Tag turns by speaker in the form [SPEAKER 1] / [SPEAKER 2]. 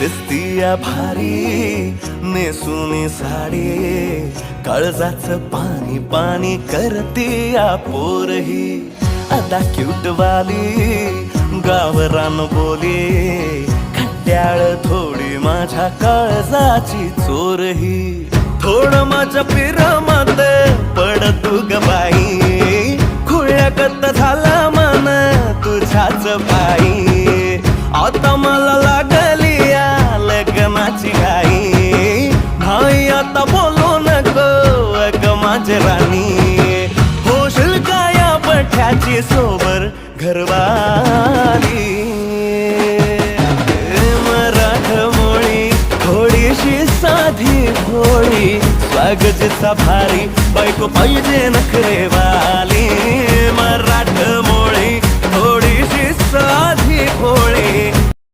[SPEAKER 1] दिसतीया भारी नेसुनी साडी काळजाच पाणी पाणी करतीया पोरही. आता क्यूट वाली गावरान बोली खट्याळ थोडी माझ्या काळजाची चोरही. थोडं माझ्या पिरामात पड ग बाई खुळ्याकत झाला मन तुझ्याच बाई. आता माझी आई भाई आता बोलू नको अग माझे राणी. होशील का या पठ्याची सोबर घरवाली? मराठमोळी थोडीशी साधी भोळी स्वागतीचा भारी बायको पाहिजे नखरे मराठ